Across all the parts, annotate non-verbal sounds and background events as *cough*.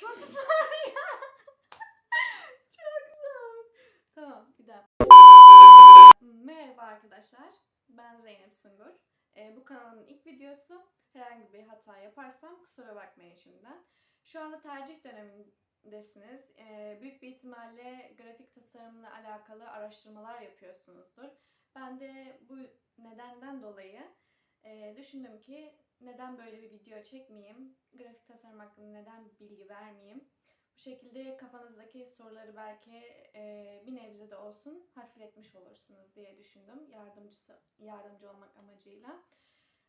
Çok zor ya. *laughs* Çok zor. Tamam bir daha. Merhaba arkadaşlar. Ben Zeynep Sungur. Ee, bu kanalın ilk videosu. Herhangi bir hata yaparsam kusura bakmayın şimdiden. Şu anda tercih dönemindesiniz. Ee, büyük bir ihtimalle grafik tasarımla alakalı araştırmalar yapıyorsunuzdur. Ben de bu nedenden dolayı e, düşündüm ki neden böyle bir video çekmeyeyim, grafik tasarım hakkında neden bilgi vermeyeyim. Bu şekilde kafanızdaki soruları belki e, bir nebze de olsun hafifletmiş olursunuz diye düşündüm yardımcısı yardımcı olmak amacıyla.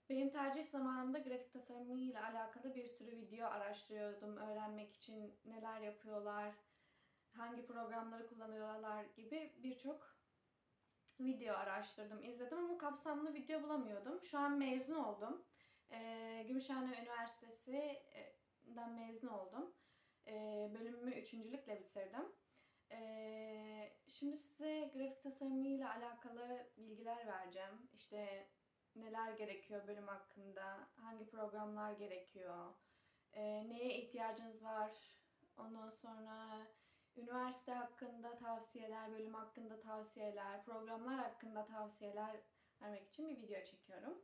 Benim tercih zamanımda grafik tasarımıyla alakalı bir sürü video araştırıyordum. Öğrenmek için neler yapıyorlar, hangi programları kullanıyorlar gibi birçok video araştırdım, izledim ama kapsamlı video bulamıyordum. Şu an mezun oldum. Ee, Gümüşhane Üniversitesi'den mezun oldum. Ee, bölümümü üçüncülükle bitirdim. Ee, şimdi size grafik tasarımıyla alakalı bilgiler vereceğim. İşte neler gerekiyor bölüm hakkında, hangi programlar gerekiyor, e, neye ihtiyacınız var, ondan sonra üniversite hakkında tavsiyeler, bölüm hakkında tavsiyeler, programlar hakkında tavsiyeler vermek için bir video çekiyorum.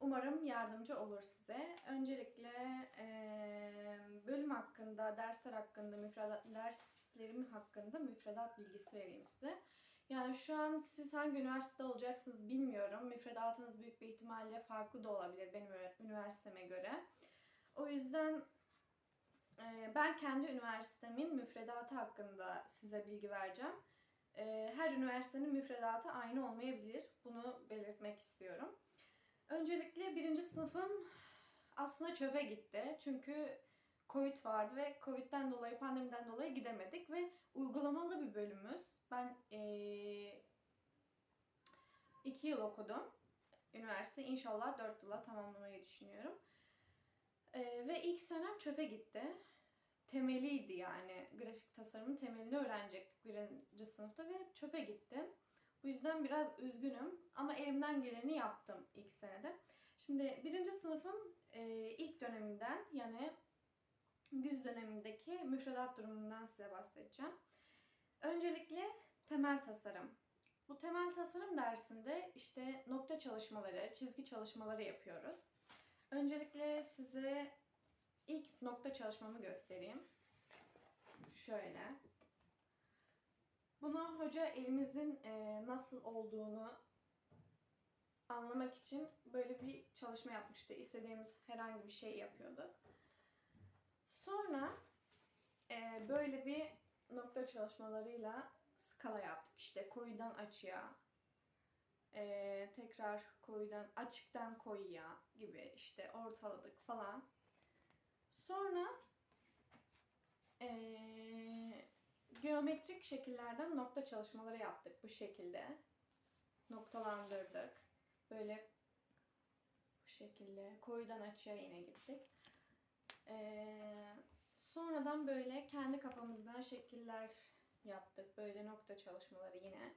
Umarım yardımcı olur size. Öncelikle eee, bölüm hakkında, dersler hakkında, müfredat, derslerim hakkında müfredat bilgisi vereyim size. Yani şu an siz hangi üniversitede olacaksınız bilmiyorum. Müfredatınız büyük bir ihtimalle farklı da olabilir benim üniversiteme göre. O yüzden e, ben kendi üniversitemin müfredatı hakkında size bilgi vereceğim. E, Her üniversitenin müfredatı aynı olmayabilir. Bunu belirtmek istiyorum. Öncelikle birinci sınıfım aslında çöpe gitti. Çünkü Covid vardı ve Covid'den dolayı, pandemiden dolayı gidemedik ve uygulamalı bir bölümümüz. Ben eee iki yıl okudum. Üniversite inşallah dört yıla tamamlamayı düşünüyorum. Eee, ve ilk senem çöpe gitti. Temeliydi yani. Grafik tasarımın temelini öğrenecektik birinci sınıfta ve çöpe gitti. Bu yüzden biraz üzgünüm ama elimden geleni yaptım ilk senede. Şimdi birinci sınıfın eee, ilk döneminden yani güz dönemindeki müfredat durumundan size bahsedeceğim. Öncelikle temel tasarım. Bu temel tasarım dersinde işte nokta çalışmaları, çizgi çalışmaları yapıyoruz. Öncelikle size ilk nokta çalışmamı göstereyim. Şöyle. Bunu hoca elimizin e, nasıl olduğunu anlamak için böyle bir çalışma yapmıştı. İstediğimiz herhangi bir şey yapıyorduk. Sonra e, böyle bir nokta çalışmalarıyla skala yaptık. İşte koyudan açığa, e, tekrar koyudan açıktan koyuya gibi işte ortaladık falan. Sonra e, geometrik şekillerden nokta çalışmaları yaptık bu şekilde. Noktalandırdık. Böyle bu şekilde koyudan açığa yine gittik. Ee, sonradan böyle kendi kafamızdan şekiller yaptık. Böyle nokta çalışmaları yine.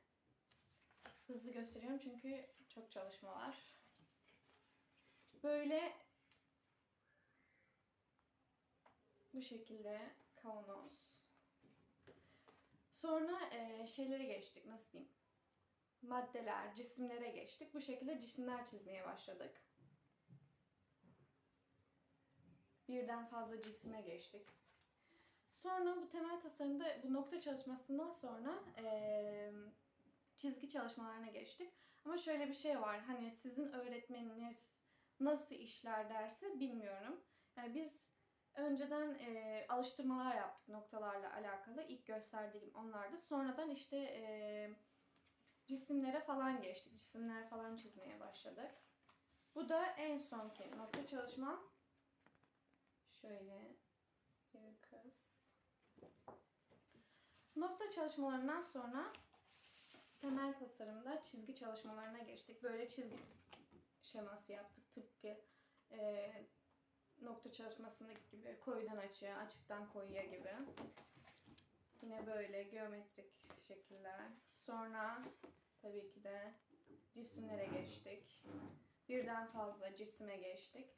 Hızlı gösteriyorum çünkü çok çalışma var. Böyle bu şekilde kavanoz. Sonra e, şeylere geçtik. Nasıl diyeyim? Maddeler, cisimlere geçtik. Bu şekilde cisimler çizmeye başladık. birden fazla cisime geçtik. Sonra bu temel tasarımda bu nokta çalışmasından sonra eee, çizgi çalışmalarına geçtik. Ama şöyle bir şey var. Hani sizin öğretmeniniz nasıl işler derse bilmiyorum. Yani biz önceden eee, alıştırmalar yaptık noktalarla alakalı. İlk gösterdiğim onlardı. Sonradan işte eee, cisimlere falan geçtik. Cisimler falan çizmeye başladık. Bu da en sonki nokta çalışmam. Şöyle bir kız. Nokta çalışmalarından sonra temel tasarımda çizgi çalışmalarına geçtik. Böyle çizgi şeması yaptık. Tıpkı e, nokta çalışmasındaki gibi koyudan açığa, açıktan koyuya gibi. Yine böyle geometrik şekiller. Sonra tabii ki de cisimlere geçtik. Birden fazla cisime geçtik.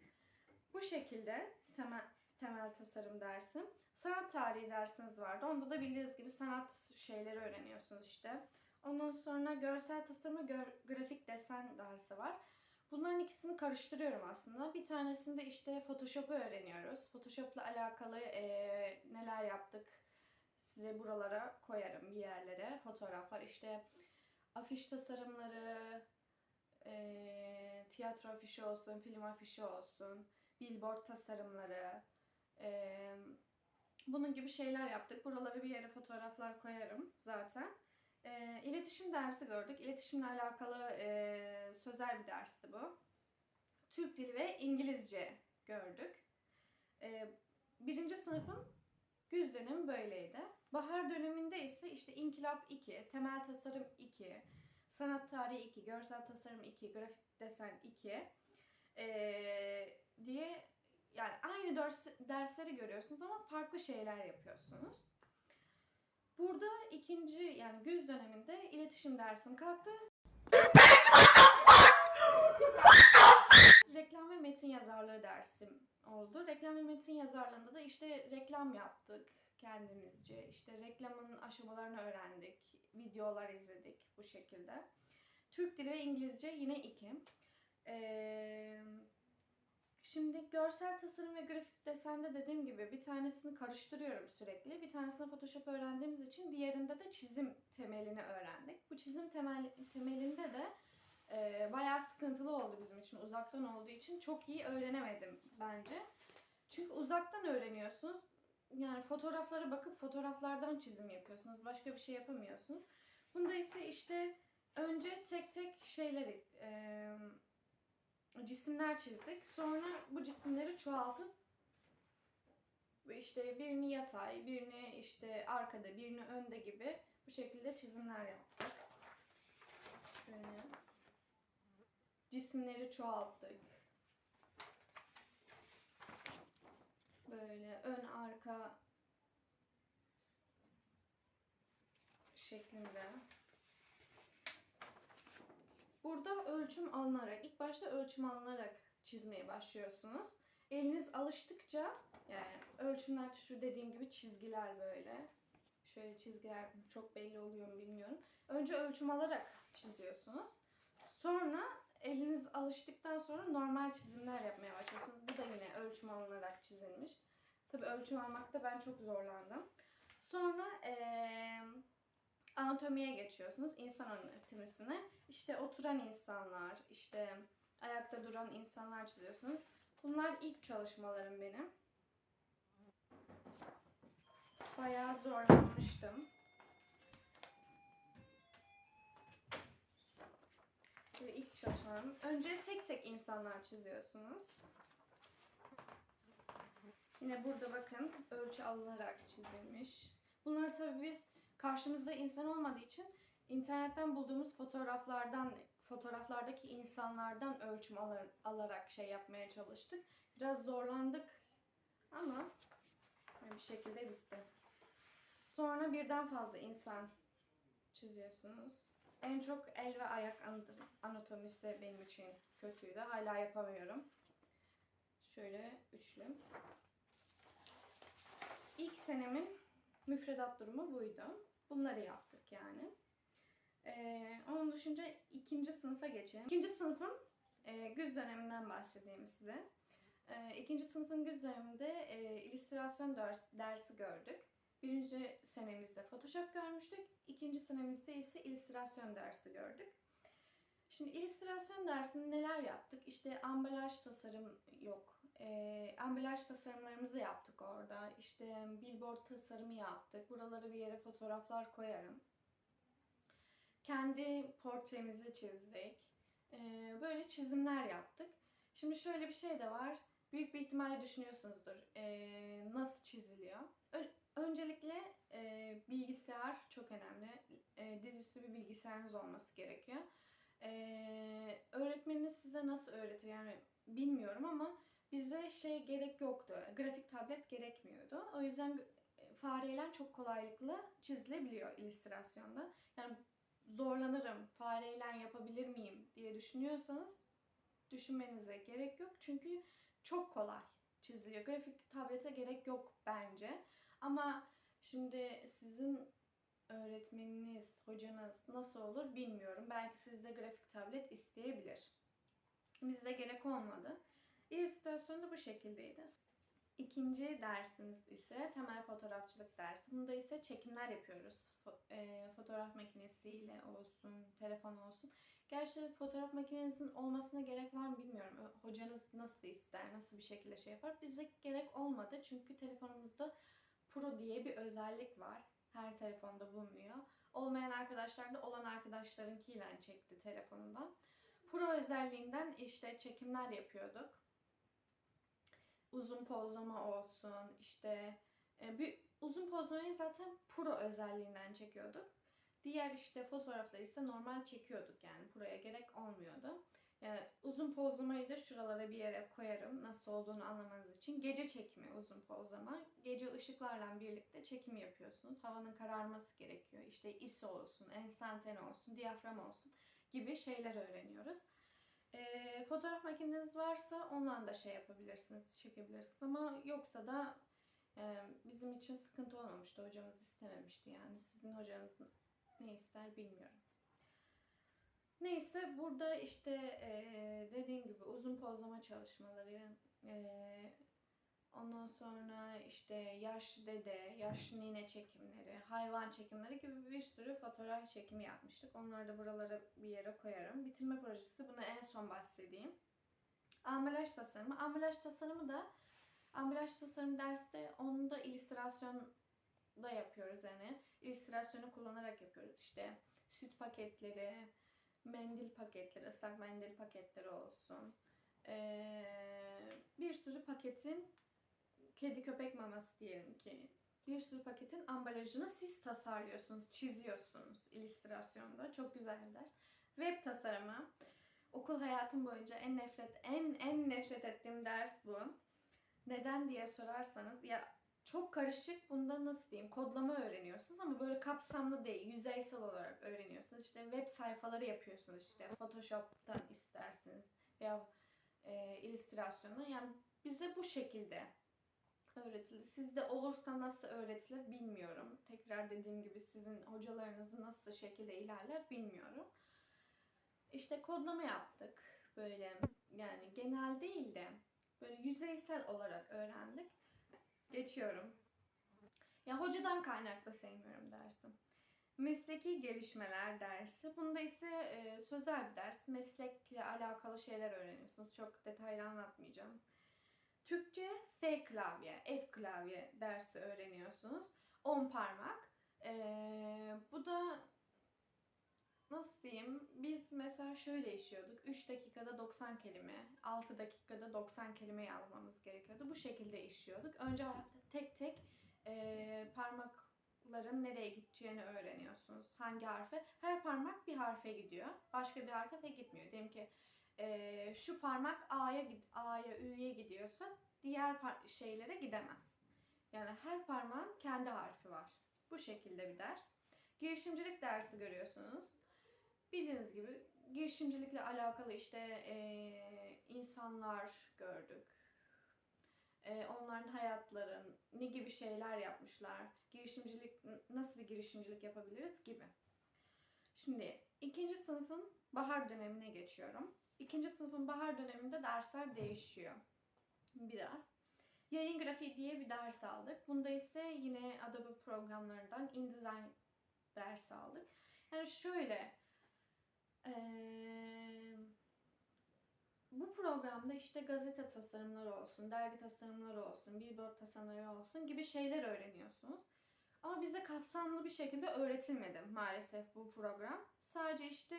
Bu şekilde temel temel tasarım dersim. Sanat tarihi dersiniz vardı. Onda da bildiğiniz gibi sanat şeyleri öğreniyorsunuz işte. Ondan sonra görsel tasarım ve grafik desen dersi var. Bunların ikisini karıştırıyorum aslında. Bir tanesinde işte Photoshop'u öğreniyoruz. Photoshop'la alakalı eee, neler yaptık size buralara koyarım bir yerlere. Fotoğraflar işte afiş tasarımları, eee, tiyatro afişi olsun, film afişi olsun, billboard tasarımları, eee, bunun gibi şeyler yaptık. Buraları bir yere fotoğraflar koyarım zaten. Eee iletişim dersi gördük. İletişimle alakalı eee, sözel bir dersti bu. Türk dili ve İngilizce gördük. Eee, birinci sınıfın güz dönemi böyleydi. Bahar döneminde ise işte İnkılap 2, Temel Tasarım 2, Sanat Tarihi 2, Görsel Tasarım 2, Grafik Desen 2 eee, diye yani aynı ders, dersleri görüyorsunuz ama farklı şeyler yapıyorsunuz. Burada ikinci yani güz döneminde iletişim dersim kalktı. Reklam ve metin yazarlığı dersim oldu. Reklam ve metin yazarlığında da işte reklam yaptık kendimizce. İşte reklamın aşamalarını öğrendik. Videolar izledik bu şekilde. Türk dili ve İngilizce yine iki. Ee, Şimdi görsel tasarım ve grafik desende dediğim gibi bir tanesini karıştırıyorum sürekli. Bir tanesinde Photoshop öğrendiğimiz için diğerinde de çizim temelini öğrendik. Bu çizim temel, temelinde de e, bayağı sıkıntılı oldu bizim için. Uzaktan olduğu için çok iyi öğrenemedim bence. Çünkü uzaktan öğreniyorsunuz. Yani fotoğraflara bakıp fotoğraflardan çizim yapıyorsunuz. Başka bir şey yapamıyorsunuz. Bunda ise işte önce tek tek şeyleri... E, cisimler çizdik. Sonra bu cisimleri çoğaltıp işte birini yatay, birini işte arkada, birini önde gibi bu şekilde çizimler yaptık. Şöyle. Cisimleri çoğalttık. Böyle ön arka şeklinde. Burada ölçüm alınarak, ilk başta ölçüm alınarak çizmeye başlıyorsunuz. Eliniz alıştıkça, yani ölçümler şu dediğim gibi çizgiler böyle. Şöyle çizgiler çok belli oluyor mu bilmiyorum. Önce ölçüm alarak çiziyorsunuz. Sonra eliniz alıştıktan sonra normal çizimler yapmaya başlıyorsunuz. Bu da yine ölçüm alınarak çizilmiş. Tabi ölçüm almakta ben çok zorlandım. Sonra eee anatomiye geçiyorsunuz. İnsan anatomisine. İşte oturan insanlar, işte ayakta duran insanlar çiziyorsunuz. Bunlar ilk çalışmalarım benim. Bayağı zorlanmıştım. Böyle ilk çalışmalarım. Önce tek tek insanlar çiziyorsunuz. Yine burada bakın ölçü alınarak çizilmiş. Bunları tabii biz karşımızda insan olmadığı için internetten bulduğumuz fotoğraflardan fotoğraflardaki insanlardan ölçüm alır- alarak şey yapmaya çalıştık. Biraz zorlandık ama bir şekilde bitti. Sonra birden fazla insan çiziyorsunuz. En çok el ve ayak anat- anatomisi benim için kötüydü. Hala yapamıyorum. Şöyle üçlü. İlk senemin müfredat durumu buydu. Bunları yaptık yani. Ee, onun dışında ikinci sınıfa geçelim. İkinci sınıfın e, güz döneminden bahsedeyim size. Ee, ikinci sınıfın güz döneminde e, illüstrasyon ders, dersi gördük. Birinci senemizde Photoshop görmüştük. İkinci senemizde ise illüstrasyon dersi gördük. Şimdi illüstrasyon dersinde neler yaptık? İşte ambalaj tasarım yok. Ee, ambalaj tasarımlarımızı yaptık orada. İşte billboard tasarımı yaptık. Buraları bir yere fotoğraflar koyarım. Kendi portremizi çizdik. Ee, böyle çizimler yaptık. Şimdi şöyle bir şey de var. Büyük bir ihtimalle düşünüyorsunuzdur. ee, nasıl çiziliyor? Ö- öncelikle e, bilgisayar çok önemli. E, dizüstü bir bilgisayarınız olması gerekiyor. Ee, öğretmeniniz size nasıl öğretir yani bilmiyorum ama bize şey gerek yoktu. Grafik tablet gerekmiyordu. O yüzden e, fareyle çok kolaylıkla çizilebiliyor illüstrasyonda. Yani zorlanırım, fareyle yapabilir miyim diye düşünüyorsanız düşünmenize gerek yok. Çünkü çok kolay. çiziliyor. Grafik tablete gerek yok bence. Ama şimdi sizin öğretmeniniz, hocanız nasıl olur bilmiyorum. Belki sizde grafik tablet isteyebilir. Bizde gerek olmadı. İllüstrasyon da bu şekildeydi. İkinci dersimiz ise temel fotoğrafçılık dersi. Bunda ise çekimler yapıyoruz. E, fotoğraf makinesiyle olsun, telefon olsun. Gerçi fotoğraf makinenizin olmasına gerek var mı bilmiyorum. Hocanız nasıl ister, nasıl bir şekilde şey yapar. Bizde gerek olmadı çünkü telefonumuzda Pro diye bir özellik var. Her telefonda bulunuyor. Olmayan arkadaşlar da olan arkadaşlarınkiyle çekti telefonundan. Pro özelliğinden işte çekimler yapıyorduk. Uzun pozlama olsun, işte e, bir uzun pozlamayı zaten Pro özelliğinden çekiyorduk. Diğer işte fotoğrafları ise normal çekiyorduk yani Pro'ya gerek olmuyordu. Yani uzun pozlamayı da şuralara bir yere koyarım nasıl olduğunu anlamanız için. Gece çekimi uzun pozlama. Gece ışıklarla birlikte çekim yapıyorsunuz. Havanın kararması gerekiyor. İşte ISO olsun, enstantane olsun, diyafram olsun gibi şeyler öğreniyoruz. Ee, fotoğraf makineniz varsa ondan da şey yapabilirsiniz, çekebilirsiniz ama yoksa da e, bizim için sıkıntı olmamıştı. Hocamız istememişti yani. Sizin hocanız ne ister bilmiyorum. Neyse burada işte e, dediğim gibi uzun pozlama çalışmaları, e, ondan sonra işte yaşlı dede, yaşlı nine çekimleri, hayvan çekimleri gibi bir sürü fotoğraf çekimi yapmıştık. Onları da buralara bir yere koyarım. Bitirme projesi bunu en son bahsedeyim. Ambalaj tasarımı. Ambalaj tasarımı da ambalaj tasarım derste onu da illüstrasyon da yapıyoruz yani. İllüstrasyonu kullanarak yapıyoruz. İşte süt paketleri, mendil paketleri, ıslak mendil paketleri olsun. Ee, bir sürü paketin kedi köpek maması diyelim ki bir sürü paketin ambalajını siz tasarlıyorsunuz, çiziyorsunuz illüstrasyonda. Çok güzel bir ders. Web tasarımı. Okul hayatım boyunca en nefret en en nefret ettiğim ders bu. Neden diye sorarsanız ya çok karışık bunda nasıl diyeyim kodlama öğreniyorsunuz ama böyle kapsamlı değil yüzeysel olarak öğreniyorsunuz. İşte web sayfaları yapıyorsunuz işte Photoshop'tan isterseniz veya e, illüstrasyonu yani bize bu şekilde öğretildi. Sizde olursa nasıl öğretilir bilmiyorum. Tekrar dediğim gibi sizin hocalarınız nasıl şekilde ilerler bilmiyorum. İşte kodlama yaptık böyle yani genel değil de böyle yüzeysel olarak öğrendik. Geçiyorum. Ya hocadan kaynaklı sevmiyorum dersim. Mesleki gelişmeler dersi. Bunda ise e, sözel bir ders. Meslekle alakalı şeyler öğreniyorsunuz. Çok detaylı anlatmayacağım. Türkçe F klavye, F klavye dersi öğreniyorsunuz. 10 parmak. Ee, bu da nasıl diyeyim? Biz mesela şöyle işiyorduk. 3 dakikada 90 kelime, 6 dakikada 90 kelime yazmamız gerekiyordu. Bu şekilde işiyorduk. Önce tek tek e, parmakların nereye gideceğini öğreniyorsunuz. Hangi harfe? Her parmak bir harfe gidiyor. Başka bir harfe gitmiyor. Diyelim ki e, şu parmak A'ya A'ya Ü'ye gidiyorsa diğer şeylere gidemez. Yani her parmağın kendi harfi var. Bu şekilde bir ders. Girişimcilik dersi görüyorsunuz. Bildiğiniz gibi girişimcilikle alakalı işte e, insanlar gördük. E, onların hayatları, ne gibi şeyler yapmışlar, girişimcilik, nasıl bir girişimcilik yapabiliriz gibi. Şimdi ikinci sınıfın bahar dönemine geçiyorum. İkinci sınıfın bahar döneminde dersler değişiyor. Biraz. Yayın grafiği diye bir ders aldık. Bunda ise yine Adobe programlarından InDesign ders aldık. Yani şöyle eee, bu programda işte gazete tasarımları olsun, dergi tasarımları olsun, billboard tasarımları olsun gibi şeyler öğreniyorsunuz. Ama bize kapsamlı bir şekilde öğretilmedi maalesef bu program. Sadece işte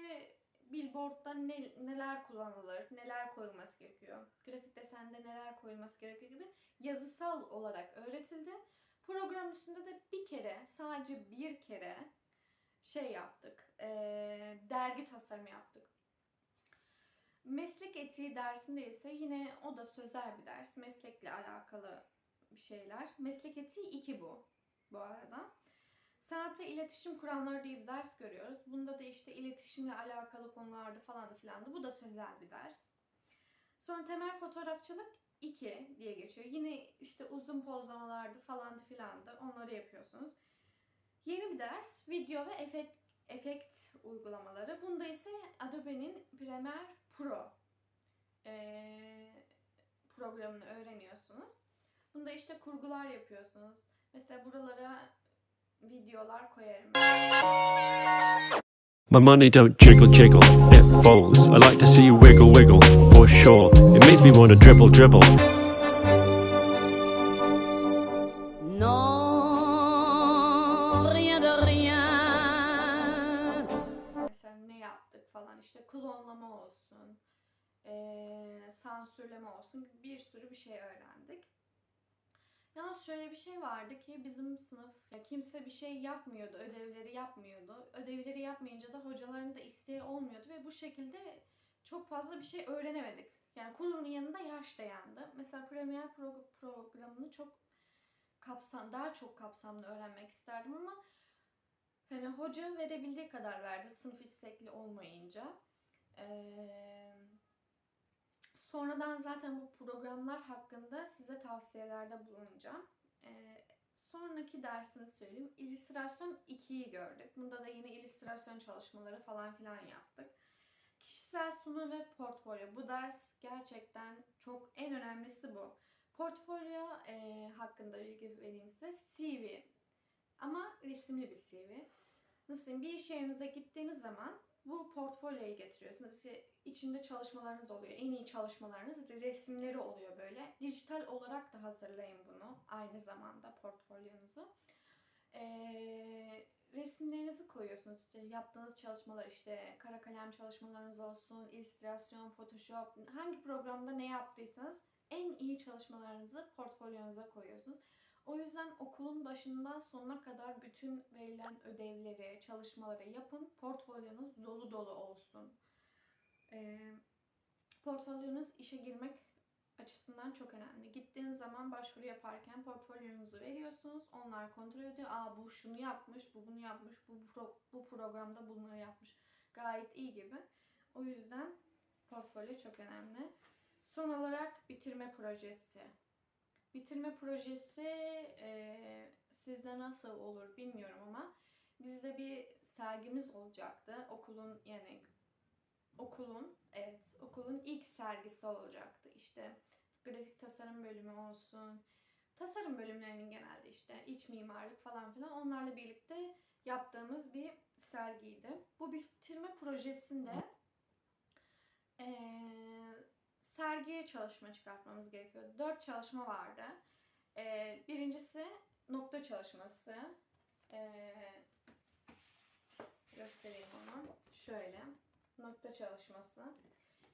billboardda ne, neler kullanılır, neler koyulması gerekiyor, grafik desende neler koyulması gerekiyor gibi yazısal olarak öğretildi. Program üstünde de bir kere, sadece bir kere şey yaptık, eee, dergi tasarımı yaptık. Meslek etiği dersinde ise yine o da sözel bir ders, meslekle alakalı bir şeyler. Meslek etiği 2 bu bu arada. Sanat ve iletişim kuramları diye bir ders görüyoruz. Bunda da işte iletişimle alakalı konularda falan da filan da. Bu da sözel bir ders. Sonra temel fotoğrafçılık 2 diye geçiyor. Yine işte uzun pozlamalardı falan filandı. Onları yapıyorsunuz. Yeni bir ders video ve efekt, efekt uygulamaları. Bunda ise Adobe'nin Premiere Pro eee, programını öğreniyorsunuz. Bunda işte kurgular yapıyorsunuz. Mesela buralara videolar koyarım. My money don't jiggle jiggle, it folds. I like to see you wiggle wiggle, for sure. It makes me wanna dribble dribble. Bir şey vardı ki bizim sınıf ya kimse bir şey yapmıyordu, ödevleri yapmıyordu. Ödevleri yapmayınca da hocaların da isteği olmuyordu ve bu şekilde çok fazla bir şey öğrenemedik. Yani kurunun yanında yaş da yandı. Mesela Premiere Pro- programını çok kapsam, daha çok kapsamlı öğrenmek isterdim ama Hani hoca verebildiği kadar verdi sınıf istekli olmayınca. Ee, sonradan zaten bu programlar hakkında size tavsiyelerde bulunacağım. Ee, sonraki dersini söyleyeyim. İllüstrasyon 2'yi gördük. Bunda da yine illüstrasyon çalışmaları falan filan yaptık. Kişisel sunum ve portfolyo. Bu ders gerçekten çok en önemlisi bu. Portfolyo e, hakkında bilgi vereyim size. CV ama resimli bir CV nasıl diyeyim bir iş yerinize gittiğiniz zaman bu portfolyoyu getiriyorsunuz. İçinde çalışmalarınız oluyor. En iyi çalışmalarınız resimleri oluyor böyle. Dijital olarak da hazırlayın bunu aynı zamanda portfolyonuzu. Ee, resimlerinizi koyuyorsunuz işte yaptığınız çalışmalar işte kara kalem çalışmalarınız olsun, illüstrasyon, photoshop hangi programda ne yaptıysanız en iyi çalışmalarınızı portfolyonuza koyuyorsunuz. O yüzden okulun başından sonuna kadar bütün verilen ödevleri, çalışmaları yapın. Portfolyonuz dolu dolu olsun. Ee, portfolyonuz işe girmek açısından çok önemli. Gittiğiniz zaman başvuru yaparken portfolyonuzu veriyorsunuz. Onlar kontrol ediyor. Aa bu şunu yapmış, bu bunu yapmış, bu pro- bu programda bunları yapmış. Gayet iyi gibi. O yüzden portfolyo çok önemli. Son olarak bitirme projesi. Bitirme projesi e, sizde nasıl olur bilmiyorum ama bizde bir sergimiz olacaktı. Okulun yani okulun evet okulun ilk sergisi olacaktı. İşte grafik tasarım bölümü olsun. Tasarım bölümlerinin genelde işte iç mimarlık falan filan onlarla birlikte yaptığımız bir sergiydi. Bu bitirme projesinde eee sergiye çalışma çıkartmamız gerekiyor. Dört çalışma vardı. Ee, birincisi nokta çalışması. Ee, göstereyim onu. Şöyle. Nokta çalışması.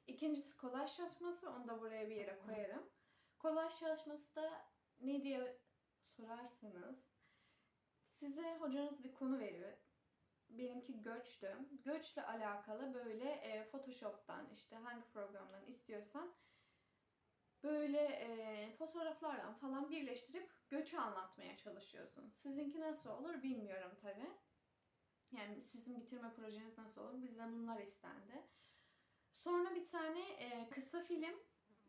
İkincisi kolaj çalışması. Onu da buraya bir yere koyarım. Kolaj çalışması da ne diye sorarsanız size hocanız bir konu veriyor. Benimki göçtü. Göçle alakalı böyle e, Photoshop'tan işte hangi programdan istiyorsan böyle e, fotoğraflardan falan birleştirip göçü anlatmaya çalışıyorsun. Sizinki nasıl olur bilmiyorum tabi. Yani sizin bitirme projeniz nasıl olur? Bizde bunlar istendi. Sonra bir tane e, kısa film.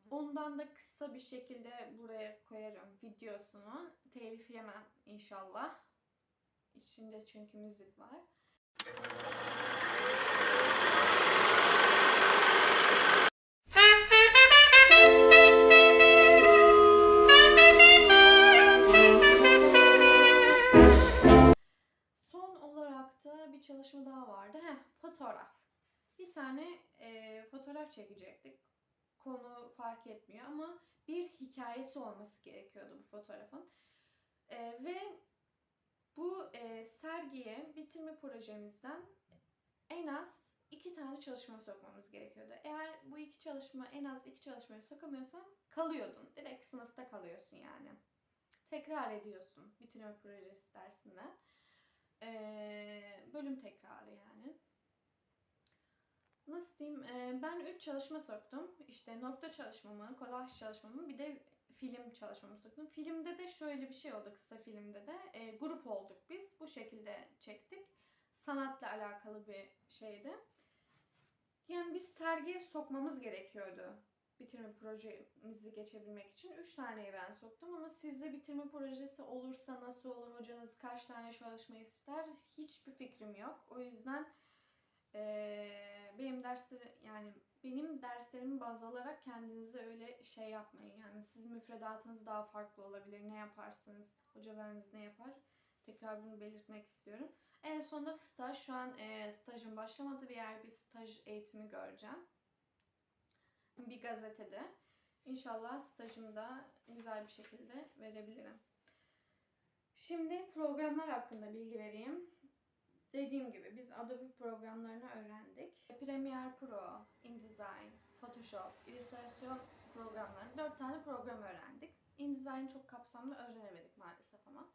Ondan da kısa bir şekilde buraya koyarım videosunu. Telif yemem inşallah. İçinde çünkü müzik var. Tane e, fotoğraf çekecektik. Konu fark etmiyor ama bir hikayesi olması gerekiyordu bu fotoğrafın. E, ve bu e, sergiye bitirme projemizden en az iki tane çalışma sokmamız gerekiyordu. Eğer bu iki çalışma en az iki çalışmayı sokamıyorsan kalıyordun. Direkt sınıfta kalıyorsun yani. Tekrar ediyorsun bitirme projesi dersinde. Ee, bölüm tekrarı yani. Nasıl diyeyim? Ee, ben 3 çalışma soktum. İşte nokta çalışmamı, kolaj çalışmamı bir de film çalışmamı soktum. Filmde de şöyle bir şey oldu kısa filmde de. Ee, grup olduk biz. Bu şekilde çektik. Sanatla alakalı bir şeydi. Yani biz sergiye sokmamız gerekiyordu bitirme projemizi geçebilmek için 3 taneyi ben soktum ama sizde bitirme projesi olursa nasıl olur, hocanız kaç tane çalışma ister hiçbir fikrim yok. O yüzden eee, benim dersleri yani benim derslerimi baz alarak kendinize öyle şey yapmayın. Yani sizin müfredatınız daha farklı olabilir. Ne yaparsınız, hocalarınız ne yapar? Tekrar bunu belirtmek istiyorum. En sonunda staj. Şu an eee stajım başlamadı. Bir yer bir staj eğitimi göreceğim. Bir gazetede. İnşallah stajımı da güzel bir şekilde verebilirim. Şimdi programlar hakkında bilgi vereyim. Dediğim gibi biz Adobe programlarını öğrendik. Premiere Pro, InDesign, Photoshop, illüstrasyon programlarını 4 tane program öğrendik. InDesign'ı çok kapsamlı öğrenemedik maalesef ama.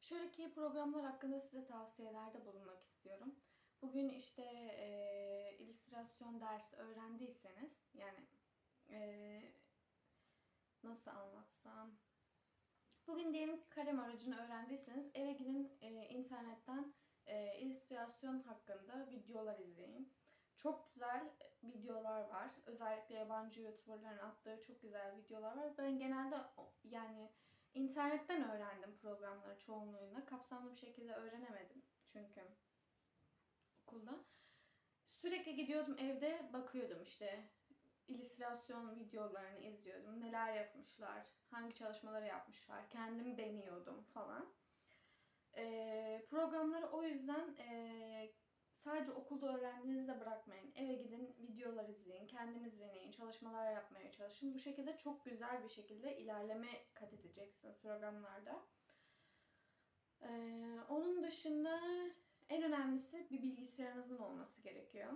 Şöyle ki programlar hakkında size tavsiyelerde bulunmak istiyorum. Bugün işte e, illüstrasyon dersi öğrendiyseniz yani e, nasıl anlatsam Bugün diyelim kalem aracını öğrendiyseniz eve gidin e, internetten e, illüstrasyon hakkında videolar izleyin. Çok güzel videolar var. Özellikle yabancı YouTuber'ların attığı çok güzel videolar var. Ben genelde yani internetten öğrendim programları çoğunluğuyla. Kapsamlı bir şekilde öğrenemedim çünkü okulda. Sürekli gidiyordum evde bakıyordum işte illüstrasyon videolarını izliyordum. Neler yapmışlar, hangi çalışmaları yapmışlar, kendim deniyordum falan. Ee, programları o yüzden ee, sadece okulda öğrendiğinizde bırakmayın. Eve gidin, videolar izleyin, kendiniz deneyin, çalışmalar yapmaya çalışın. Bu şekilde çok güzel bir şekilde ilerleme kat edeceksiniz programlarda. Ee, onun dışında en önemlisi bir bilgisayarınızın olması gerekiyor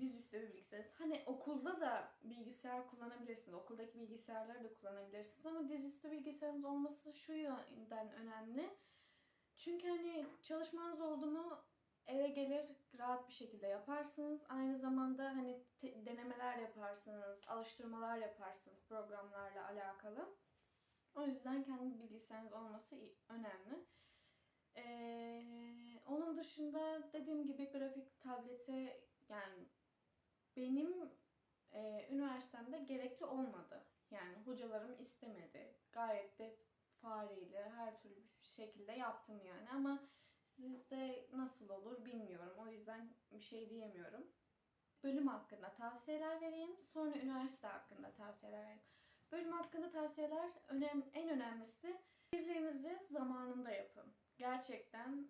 dizüstü bir bilgisayarınız. Hani okulda da bilgisayar kullanabilirsiniz. Okuldaki bilgisayarları da kullanabilirsiniz ama dizüstü bilgisayarınız olması şu yönden önemli. Çünkü hani çalışmanız oldu mu eve gelir rahat bir şekilde yaparsınız. Aynı zamanda hani denemeler yaparsınız, alıştırmalar yaparsınız programlarla alakalı. O yüzden kendi bilgisayarınız olması önemli. Ee, onun dışında dediğim gibi grafik tablete yani benim e, üniversitemde gerekli olmadı. Yani hocalarım istemedi. Gayet de fareyle her türlü bir şekilde yaptım yani ama sizde nasıl olur bilmiyorum. O yüzden bir şey diyemiyorum. Bölüm hakkında tavsiyeler vereyim. Sonra üniversite hakkında tavsiyeler vereyim. Bölüm hakkında tavsiyeler önem, en önemlisi ödevlerinizi zamanında yapın. Gerçekten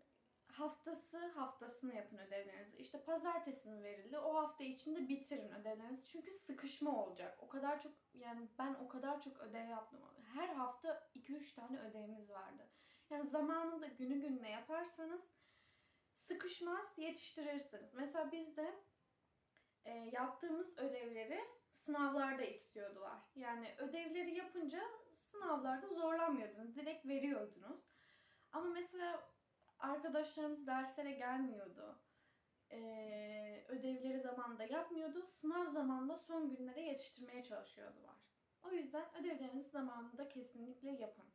haftası haftasını yapın ödevlerinizi. İşte pazartesi mi verildi o hafta içinde bitirin ödevlerinizi. Çünkü sıkışma olacak. O kadar çok yani ben o kadar çok ödev yaptım. Her hafta 2-3 tane ödevimiz vardı. Yani zamanında günü gününe yaparsanız sıkışmaz yetiştirirsiniz. Mesela bizde e, yaptığımız ödevleri sınavlarda istiyordular. Yani ödevleri yapınca sınavlarda zorlanmıyordunuz. Direkt veriyordunuz. Ama mesela arkadaşlarımız derslere gelmiyordu. Ee, ödevleri zamanında yapmıyordu. Sınav zamanında son günlere yetiştirmeye çalışıyordular. O yüzden ödevlerinizi zamanında kesinlikle yapın.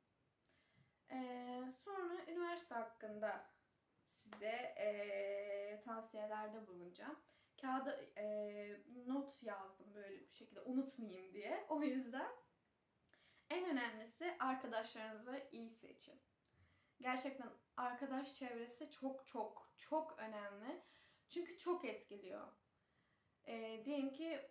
Ee, sonra üniversite hakkında size ee, tavsiyelerde bulunacağım. Kağıda ee, not yazdım böyle bir şekilde unutmayayım diye. O yüzden en önemlisi arkadaşlarınızı iyi seçin. Gerçekten arkadaş çevresi çok çok çok önemli. Çünkü çok etkiliyor. Ee, diyelim ki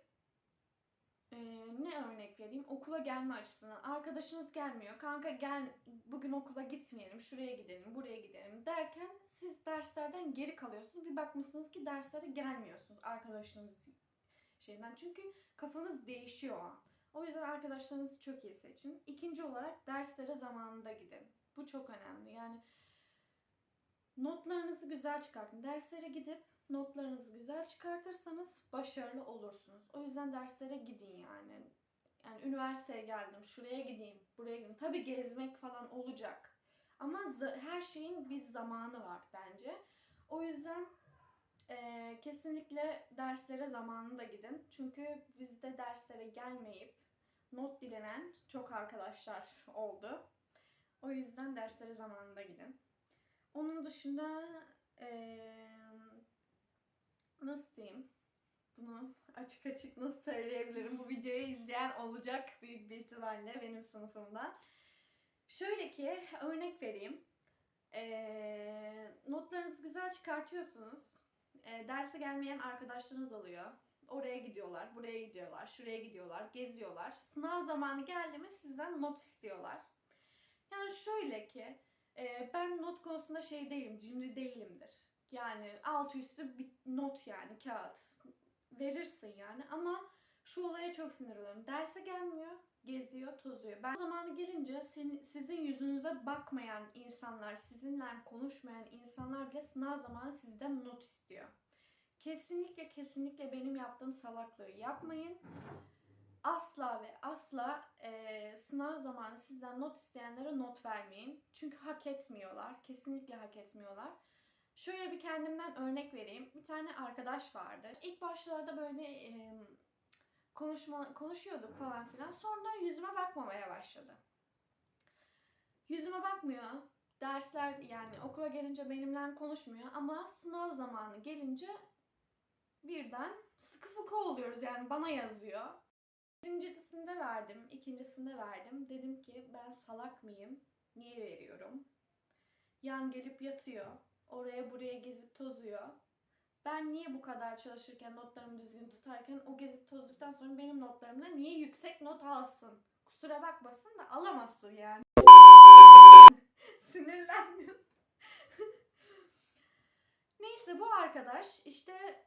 e, ne örnek vereyim? Okula gelme açısından. Arkadaşınız gelmiyor. Kanka gel bugün okula gitmeyelim. Şuraya gidelim, buraya gidelim derken siz derslerden geri kalıyorsunuz. Bir bakmışsınız ki derslere gelmiyorsunuz arkadaşınız şeyden. Çünkü kafanız değişiyor o an. O yüzden arkadaşlarınızı çok iyi seçin. İkinci olarak derslere zamanında gidin. Bu çok önemli. Yani notlarınızı güzel çıkartın. Derslere gidip notlarınızı güzel çıkartırsanız başarılı olursunuz. O yüzden derslere gidin yani. Yani üniversiteye geldim, şuraya gideyim, buraya gideyim. Tabii gezmek falan olacak. Ama her şeyin bir zamanı var bence. O yüzden eee, kesinlikle derslere zamanında gidin. Çünkü bizde derslere gelmeyip not dilenen çok arkadaşlar oldu. O yüzden derslere zamanında gidin. Onun dışında eee, nasıl diyeyim? Bunu açık açık nasıl söyleyebilirim? Bu videoyu izleyen olacak büyük bir ihtimalle benim sınıfımda. Şöyle ki örnek vereyim. Ee, notlarınızı güzel çıkartıyorsunuz. Ee, derse gelmeyen arkadaşlarınız oluyor. Oraya gidiyorlar, buraya gidiyorlar, şuraya gidiyorlar, geziyorlar. Sınav zamanı geldi mi sizden not istiyorlar. Yani şöyle ki e, ben not konusunda şey değilim, cimri değilimdir. Yani altı üstü bir not yani kağıt verirsin yani ama şu olaya çok sinir oluyorum. Derse gelmiyor, geziyor, tozuyor. Ben zamanı gelince sizin yüzünüze bakmayan insanlar, sizinle konuşmayan insanlar bile sınav zamanı sizden not istiyor. Kesinlikle kesinlikle benim yaptığım salaklığı yapmayın. Asla ve asla eee, sınav zamanı sizden not isteyenlere not vermeyin. Çünkü hak etmiyorlar. Kesinlikle hak etmiyorlar. Şöyle bir kendimden örnek vereyim. Bir tane arkadaş vardı. İlk başlarda böyle eee, konuşma konuşuyorduk falan filan. Sonra yüzüme bakmamaya başladı. Yüzüme bakmıyor. Dersler yani okula gelince benimle konuşmuyor ama sınav zamanı gelince birden sıkı fıkı oluyoruz yani bana yazıyor. Birincisinde verdim, ikincisinde verdim. Dedim ki ben salak mıyım? Niye veriyorum? Yan gelip yatıyor. Oraya buraya gezip tozuyor. Ben niye bu kadar çalışırken notlarımı düzgün tutarken o gezip tozduktan sonra benim notlarımda niye yüksek not alsın? Kusura bakmasın da alamazsın yani. *laughs* Sinirlendim. *laughs* Neyse bu arkadaş işte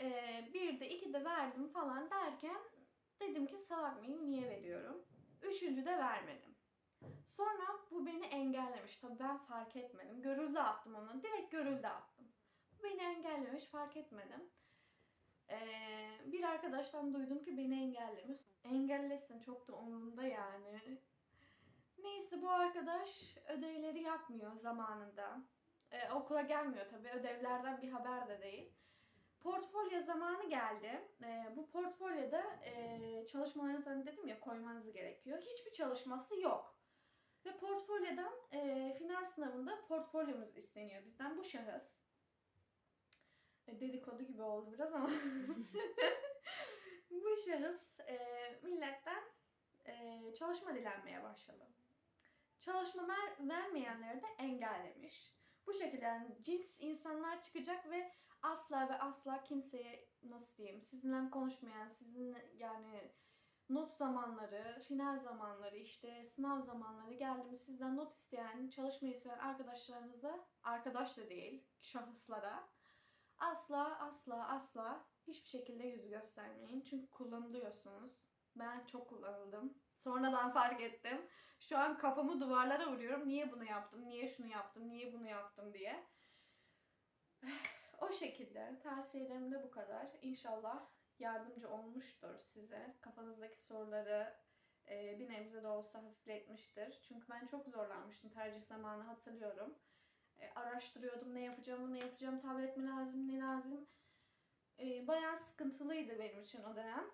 eee bir de iki de verdim falan derken dedim ki salak mıyım niye veriyorum? Üçüncü de vermedim. Sonra bu beni engellemiş. Tabii ben fark etmedim. Görüldü attım onu. Direkt görüldü attım. Bu beni engellemiş fark etmedim. Ee, bir arkadaştan duydum ki beni engellemiş. Engellesin çok da umurumda yani. Neyse bu arkadaş ödevleri yapmıyor zamanında. Ee, okula gelmiyor tabii. Ödevlerden bir haber de değil. Portfolyo zamanı geldi. Ee, bu portfolyoda e, çalışmalarınızı hani dedim ya koymanız gerekiyor. Hiçbir çalışması yok. Ve portfolyodan e, final sınavında portfolyomuz isteniyor bizden. Bu şahıs. E, dedikodu gibi oldu biraz ama. *laughs* *laughs* bu şahıs e, milletten e, çalışma dilenmeye başladı. Çalışma ver, vermeyenleri de engellemiş. Bu şekilde yani cins insanlar çıkacak ve asla ve asla kimseye nasıl diyeyim sizinle konuşmayan, sizinle yani not zamanları, final zamanları, işte sınav zamanları geldi mi sizden not isteyen, çalışmayı isteyen arkadaşlarınıza, arkadaş da değil, şahıslara asla asla asla hiçbir şekilde yüz göstermeyin. Çünkü kullanılıyorsunuz. Ben çok kullanıldım. Sonradan fark ettim. Şu an kafamı duvarlara vuruyorum. Niye bunu yaptım, niye şunu yaptım, niye bunu yaptım diye. O şekilde tavsiyelerim de bu kadar. İnşallah yardımcı olmuştur size. Kafanızdaki soruları e, bir nebze de olsa hafifletmiştir. Çünkü ben çok zorlanmıştım tercih zamanı hatırlıyorum. E, araştırıyordum ne yapacağımı, ne yapacağım, tablet mi lazım, ne lazım. E, bayağı sıkıntılıydı benim için o dönem.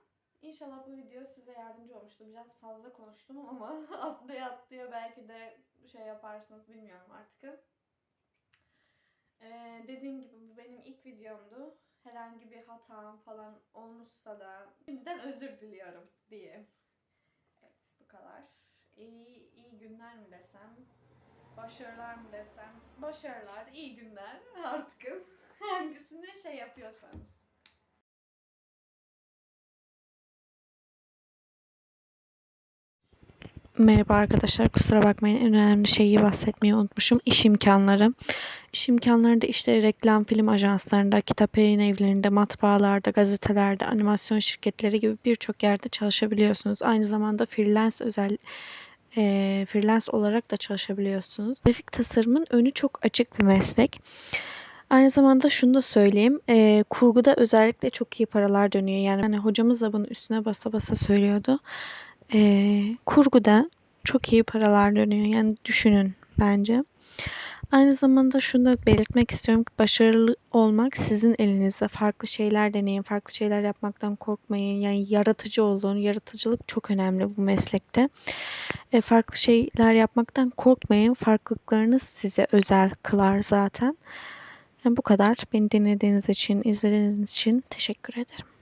İnşallah bu video size yardımcı olmuştur. Biraz fazla konuştum ama *laughs* atlaya atlaya belki de şey yaparsınız bilmiyorum artık. Ee, dediğim gibi bu benim ilk videomdu. Herhangi bir hatam falan olmuşsa da şimdiden özür diliyorum diye. Evet bu kadar. İyi, iyi günler mi desem, başarılar mı desem, başarılar, iyi günler *laughs* artık *laughs* hangisini şey yapıyorsanız. Merhaba arkadaşlar kusura bakmayın en önemli şeyi bahsetmeyi unutmuşum iş imkanları. İş imkanları da işte reklam film ajanslarında, kitap yayın evlerinde, matbaalarda, gazetelerde, animasyon şirketleri gibi birçok yerde çalışabiliyorsunuz. Aynı zamanda freelance özel eee, freelance olarak da çalışabiliyorsunuz. Grafik tasarımın önü çok açık bir meslek. Aynı zamanda şunu da söyleyeyim. eee, kurguda özellikle çok iyi paralar dönüyor. Yani hani hocamız da bunun üstüne basa basa söylüyordu. Eee, kurguda çok iyi paralar dönüyor. Yani düşünün bence. Aynı zamanda şunu da belirtmek istiyorum ki başarılı olmak sizin elinizde. Farklı şeyler deneyin, farklı şeyler yapmaktan korkmayın. Yani yaratıcı olun. Yaratıcılık çok önemli bu meslekte. E, farklı şeyler yapmaktan korkmayın. Farklılıklarınız size özel kılar zaten. Yani bu kadar. Beni dinlediğiniz için, izlediğiniz için teşekkür ederim.